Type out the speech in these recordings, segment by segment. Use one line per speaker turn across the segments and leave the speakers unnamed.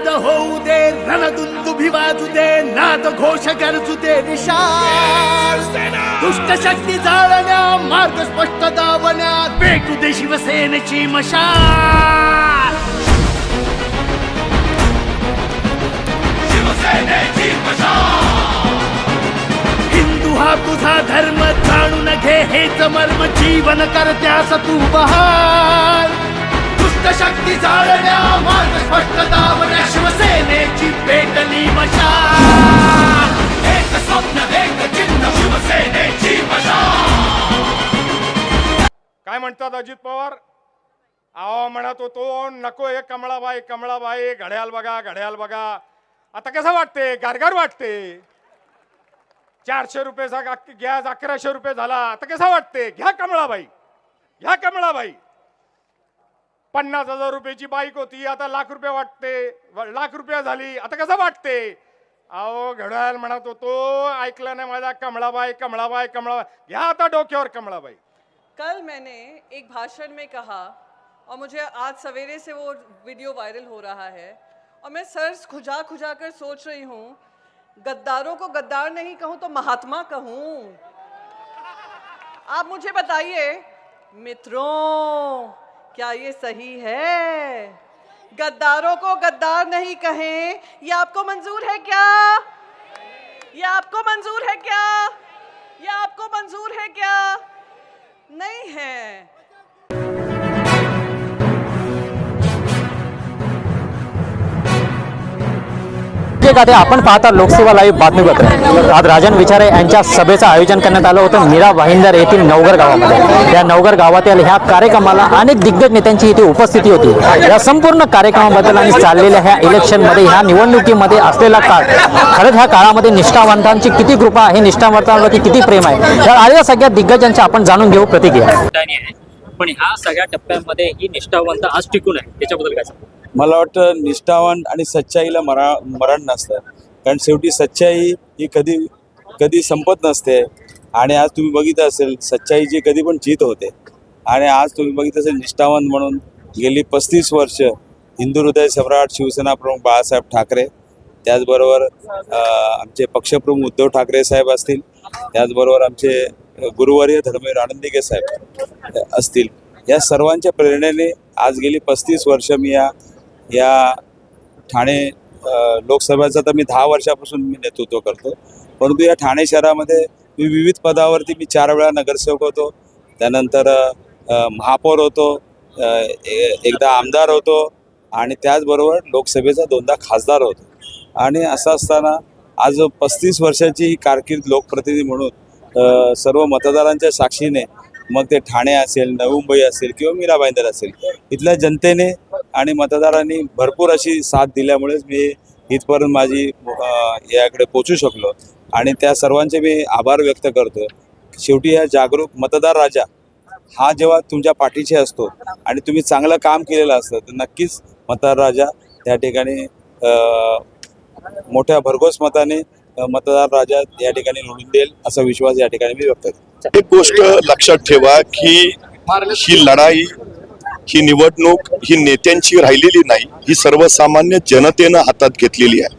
नाद होऊ दे रणदुंदुभी वाजू दे नाद घोष गरजू दे विशाल दुष्ट शक्ती जाळण्या मार्ग स्पष्ट दावण्यात पेटू दे शिवसेनेची मशाल. हिंदू हा तुझा धर्म जाणून घे हेच मर्म जीवन करत्यास तू बहाल. दुष्ट शक्ती जाळण्या मार्ग स्पष्ट
म्हणतात अजित पवार? आवा म्हणत होतो नको हे कमळाबाई कमळाबाई घड्याल बघा घड्याल बघा. आता कसं वाटते गारगार वाटते चारशे रुपयेचा गॅस अकराशे रुपये झाला. आता कसं वाटते घ्या कमळाबाई घ्या कमळाबाई. पन्नास हजार रुपयाची बाईक होती आता लाख रुपये वाटते. लाख रुपये झाली. आता कसं वाटते अहो घड्याल म्हणत होतो ऐकलं नाही माझा कमळाबाई कमळाबाई कमळाबाई. घ्या आता डोक्यावर कमळाबाई.
कल मैंने एक भाषण में कहा, और मुझे आज सवेरे से वो वीडियो वायरल हो रहा है, और मैं सर खुजा खुजा कर सोच रही हूँ, गद्दारों को गद्दार नहीं कहूँ तो महात्मा कहूँ। आप मुझे बताइए, मित्रों, क्या ये सही है? गद्दारों को गद्दार नहीं कहें, ये आपको मंजूर है क्या? ये आपको मंजूर है क्या? ये आपको मंजूर है क्या? नहीं है।
ठीक आहे आपण पाहता लोकसेवा लाईव्ह बातमीपत्र. आज राजन विचारे यांच्या सभेचं आयोजन करण्यात आलं होतं मीरा भाईंदर येथील नवगर गावामध्ये. या नवगर गावातील ह्या कार्यक्रमाला अनेक दिग्गज नेत्यांची इथे उपस्थिती होती. या संपूर्ण कार्यक्रमाबद्दल आणि चाललेल्या ह्या इलेक्शनमध्ये ह्या निवडणुकीमध्ये असलेला काळ खरंच ह्या काळामध्ये निष्ठावंतांची किती कृपा आहे निष्ठावंतांवरती किती प्रेम आहे या आलेल्या सगळ्या दिग्गजांच्या आपण जाणून घेऊ प्रतिक्रिया.
आहे पण ह्या सगळ्या टप्प्यांमध्ये ही निष्ठावंत आज टिकून आहे. त्याच्याबद्दल काय सांगतो
मला वाटतं निष्ठावान आणि सच्चाईला मरा मरण नसतं. कारण शेवटी सच्चाई ही कधी कधी संपत नसते. आणि आज तुम्ही बघितलं असेल सच्चाईची कधी पण जीत होते. आणि आज तुम्ही बघितलं असेल निष्ठावंत म्हणून गेली पस्तीस वर्ष हिंदू हृदय सम्राट शिवसेना प्रमुख बाळासाहेब ठाकरे. त्याचबरोबर आमचे पक्षप्रमुख उद्धव ठाकरे साहेब असतील. त्याचबरोबर आमचे गुरुवर्य धर्मवीर आनंदिके साहेब असतील. या सर्वांच्या प्रेरणेने आज गेली पस्तीस वर्ष मी या या ठाणे लोकसभेचं तर मी दहा वर्षापासून मी नेतृत्व करतो. परंतु या ठाणे शहरामध्ये मी विविध पदावरती मी चार वेळा नगरसेवक होतो. त्यानंतर महापौर होतो ए- एकदा आमदार होतो आणि त्याचबरोबर लोकसभेचा दोनदा खासदार होतो. आणि असं असताना आज पस्तीस वर्षाची ही कारकीर्द लोकप्रतिनिधी म्हणून सर्व मतदारांच्या साक्षीने मग ते ठाणे असेल नवी मुंबई असेल किंवा मीरा भाईंदर असेल इथल्या जनतेने आणि मतदारांनी भरपूर अशी साथ दिल्यामुळेच मी इथपर्यंत माझी याकडे पोचू शकलो. आणि त्या सर्वांचे मी आभार व्यक्त करतो शेवटी हा जागरूक मतदार राजा हा जेव्हा तुमच्या पाठीशी असतो आणि तुम्ही चांगलं काम केलेलं असतं तर नक्कीच मतदार राजा त्या ठिकाणी मोठ्या भरघोस मताने मतदार राजा या ठिकाणी निवडून देईल असा विश्वास या ठिकाणी मी व्यक्त करतो.
एक गोष्ट लक्षात ठेवा की ही लढाई ही निवडणूक ही नेत्यांची राहिलेली नाही ही सर्वसामान्य जनतेनं हातात घेतलेली आहे.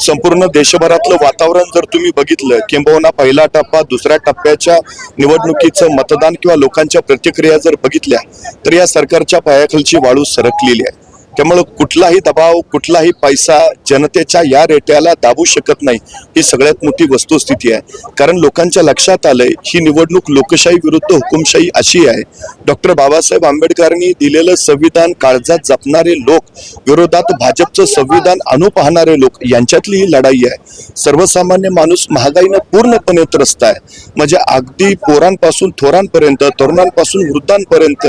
संपूर्ण देशभरातलं वातावरण जर तुम्ही बघितलं किंबहुना पहिला टप्पा दुसऱ्या टप्प्याच्या निवडणुकीचं मतदान किंवा लोकांच्या प्रतिक्रिया जर बघितल्या तर या सरकारच्या पायाखालची वाळू सरकलेली आहे. त्यामुळं कुठलाही दबाव कुठलाही पैसा जनतेच्या या रेट्याला दाबू शकत नाही. ही सगळ्यात मोठी वस्तुस्थिती आहे. कारण लोकांच्या लक्षात आलंय ही निवडणूक लोकशाही विरुद्ध हुकुमशाही अशी आहे. डॉक्टर बाबासाहेब आंबेडकरांनी दिलेलं संविधान काळजात जपणारे लोक विरोधात भाजपचं संविधान आणू पाहणारे लोक यांच्यातली ही लढाई आहे. सर्वसामान्य माणूस महागाईनं पूर्णपणे त्रस्त आहे. म्हणजे अगदी पोरांपासून थोरांपर्यंत तरुणांपासून वृद्धांपर्यंत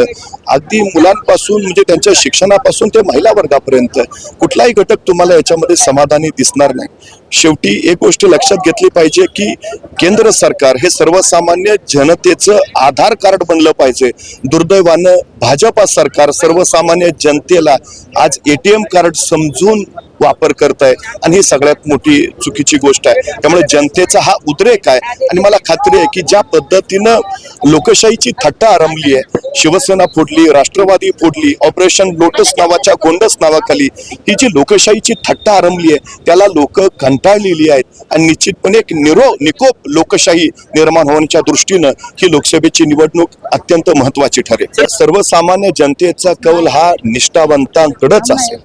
अगदी मुलांपासून म्हणजे त्यांच्या शिक्षणापासून ते महिला वर्गापर्यंत कुठलाही घटक तुम्हाला याच्यामध्ये समाधानी दिसणार नाही. शेवटी एक गोष्ट लक्षात घेतली पाहिजे की केंद्र सरकार हे सर्वसामान्य जनतेचं आधार कार्ड बनलं पाहिजे. दुर्दैवानं भाजपा सरकार सर्वसामान्य जनतेला आज एटीएम कार्ड समजून वापर करत आहे आणि ही सगळ्यात मोठी चुकीची गोष्ट आहे. त्यामुळे जनतेचा हा उद्रेक आहे. आणि मला खात्री आहे की ज्या पद्धतीनं लोकशाहीची थट्टा आरंभली आहे शिवसेना फोडली राष्ट्रवादी फोडली ऑपरेशन लोटस नावाच्या गोंडस नावाखाली ही जी लोकशाहीची थट्टा आरंभली आहे त्याला लोक कंटाळलेली आहेत. आणि निश्चितपणे एक निरो निकोप लोकशाही निर्माण होण्याच्या दृष्टीनं ही लोकसभेची निवडणूक अत्यंत महत्वाची ठरेल. सर्वसामान्य जनतेचा कौल हा निष्ठावंतांकडेच असेल.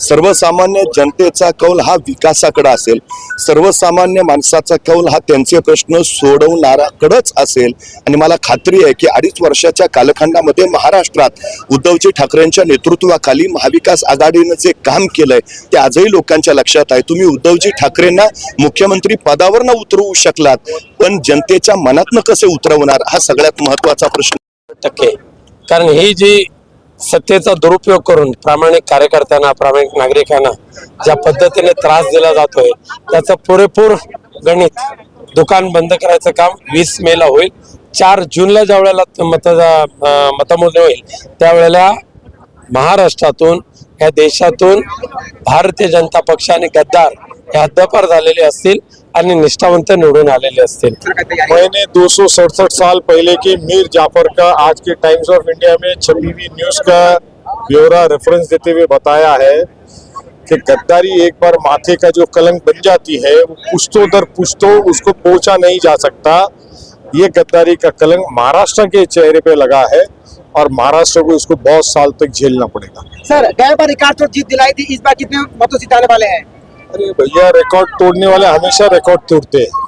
सर्वसामान्य जनतेचा कौल हा विकासाकडे असेल. सर्वसामान्य माणसाचा कौल हा त्यांचे प्रश्न सोडवणाराकडेच असेल. आणि मला खात्री आहे की अडीच वर्षाच्या कालखंडामध्ये महाराष्ट्रात उद्धवजी ठाकरेंच्या नेतृत्वाखाली महाविकास आघाडीनं जे काम केलंय ते आजही लोकांच्या लक्षात आहे. तुम्ही उद्धवजी ठाकरेंना मुख्यमंत्री पदावर न उतरवू शकलात पण जनतेच्या मनातनं कसे उतरवणार हा सगळ्यात महत्त्वाचा प्रश्न.
टक्के. कारण ही जी सत्तेचा दुरुपयोग करून प्रामाणिक कार्यकर्त्यांना प्रामाणिक नागरिकांना ज्या पद्धतीने त्रास दिला जातोय त्याचं पुरेपूर गणित दुकान बंद करायचं काम वीस मेला होईल. चार जूनला ज्या वेळेला मतदा मतमोजणी होईल त्यावेळेला महाराष्ट्रातून या देशातून भारतीय जनता पक्ष आणि गद्दार हे हद्दपार झालेले असतील आणि निष्ठावंत निवडून आलेले असतील.
मैंने दो साल पहले के मीर जाफर का आज के टाइम्स ऑफ इंडिया में छपी न्यूज का ब्यौरा रेफरेंस देते हुए बताया है कि गद्दारी एक बार माथे का जो कलंक बन जाती है वो पुश्तों दर पुश्तों उसको पहुंचा नहीं जा सकता। ये गद्दारी का कलंक महाराष्ट्र के चेहरे पे लगा है और महाराष्ट्र को इसको बहुत साल तक झेलना पड़ेगा।
सर गए बार रिकॉर्ड तो जीत दिलाई थी इस बार कितने मतों जिताने वाले हैं?
अरे भैया रिकॉर्ड तोड़ने वाले हमेशा रिकॉर्ड तोड़ते हैं।